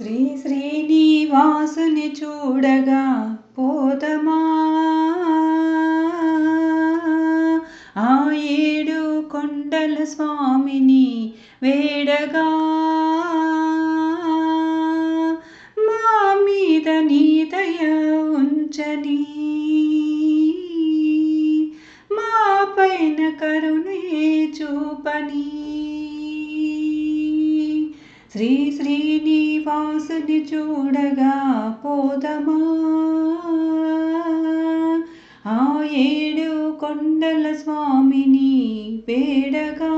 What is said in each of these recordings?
శ్రీ శ్రీనివాసుని చూడగా పోతమా ఆ ఏడు కొండల స్వామిని వేడగా మా మీద నీ దయ ఉంచని. మా పైన కరుణే చూపని. శ్రీ శ్రీనివాసుని చూడగా పోదమా? ఆ ఏడు కొండల స్వామిని వేడగా?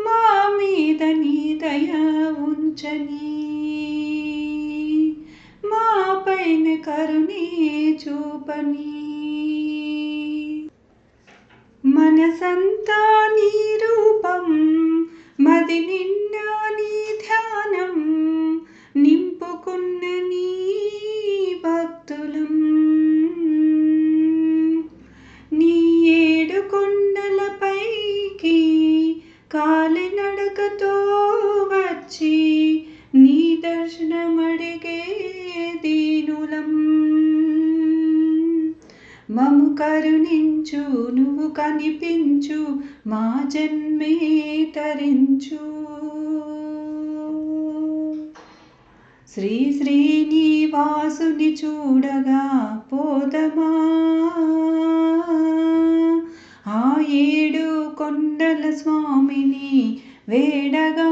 మా మీద నీ దయ ఉంచని? మా పైన కరుణే చూపని? మనసంతా నీ రూపం అది నిండా నీ ధ్యానం నింపుకున్న నీ భక్తులం. నీ ఏడు కొండలపైకి కాలినడకతో వచ్చి నీ దర్శనం మము కరుణించు నువ్వు కనిపించు మా జన్మే తరించు. శ్రీ శ్రీనివాసుని చూడగా పోదమా? ఆ ఏడు కొండల స్వామిని వేడగా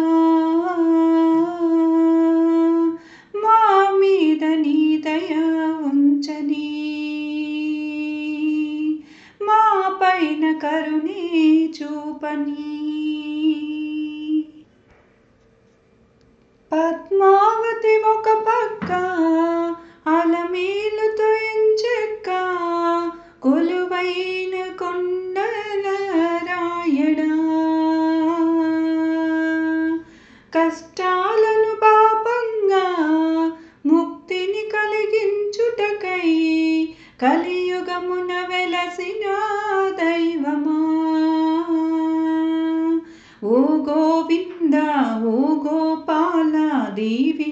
పైన కరుణే చూపని. పద్మావతి ఒక పక్క అలమేలుతో ఎంచెక్క కొలువైన వెలసిన దైవమా? ఓ గోవింద ఓ గోపాల దీవించగరావేళ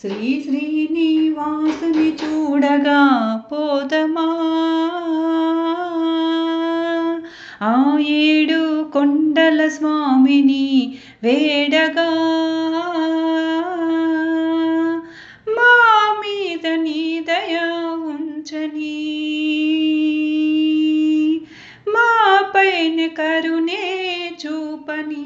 శ్రీ శ్రీనివాసుని చూడగా పోదమా? ఆ ఏడు కొండల స్వామిని వేడగా ఉంచని మా పైన కరుణే చూపని